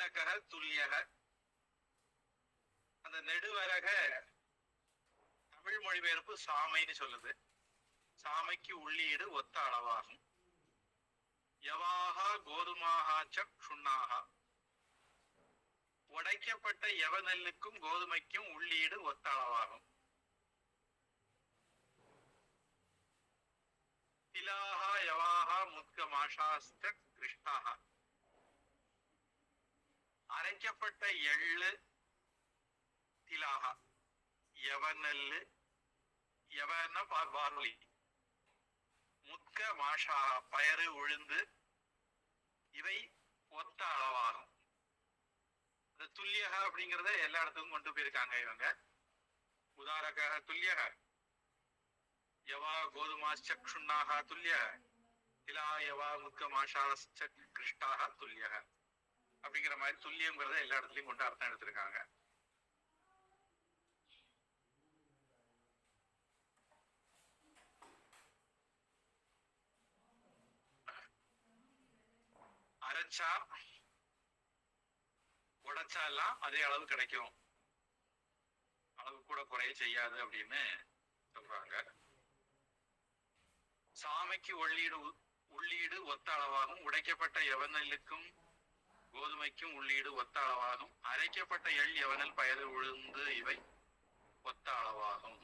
நெடுவரக துல்லியக அந்த நெடுவரக தமிழ் மொழிபெயர்ப்பு சாமைன்னு சொல்லுது. சாமைக்கு உள்ளீடு ஒத்த அளவாகும். யவாகா கோதுமாகாச்ச சுண்ணாகா. உடைக்கப்பட்ட எவ நெல்லுக்கும் கோதுமைக்கும் உள்ளீடு ஒத்த அளவாகும். திலாகா யவாகா முத்க மாஷாஸ்த கிருஷ்ணாகா. அரைக்கப்பட்ட எள்ளு திலாகா. எவநெல்லு எவன பார்லி முக்க மாஷா பயறு உழுந்து இவை ஒத்த அளவாகும். இந்த துல்லியக அப்படிங்கறத எல்லா இடத்துக்கும் கொண்டு போயிருக்காங்க இவங்க. உதாரக துல்லியக. யவா கோதுமாச்ச க்ஷுண்ணாக துல்லிய திலா யவா முக்க மாஷாஸ்ச கிருஷ்டாக துல்லியக. மாதிரி துல்லியங்கிறத எல்லா இடத்துலயும் கொண்டு அர்த்தம் எடுத்திருக்காங்க. அரைச்சா உடைச்சா எல்லாம் அதே அளவு கிடைக்கும். அளவு கூட குறைய செய்யாது அப்படின்னு சொல்றாங்க. சாமைக்கு உள்ளீடு உள்ளீடு ஒத்த அளவாகவும் உடைக்கப்பட்ட எவனலுக்கும் கோதுமைக்கும் உள்ளீடு ஒத்த அளவாகும். அரைக்கப்பட்ட எள் எவனில் பயறு உழுந்து இவை ஒத்த அளவாகும்.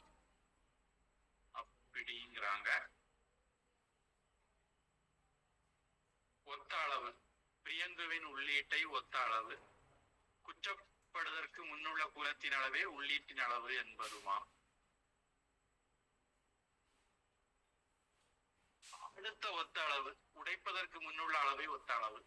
அப்படிங்கிறாங்க. ஒத்த அளவு. பிரியங்குவின் உள்ளீட்டை ஒத்த அளவு. குற்றப்படுவதற்கு முன்னுள்ள புலத்தின் அளவே உள்ளீட்டின் அளவு என்பதுமா? அடுத்த ஒத்த அளவு. உடைப்பதற்கு முன்னுள்ள அளவை ஒத்த அளவு.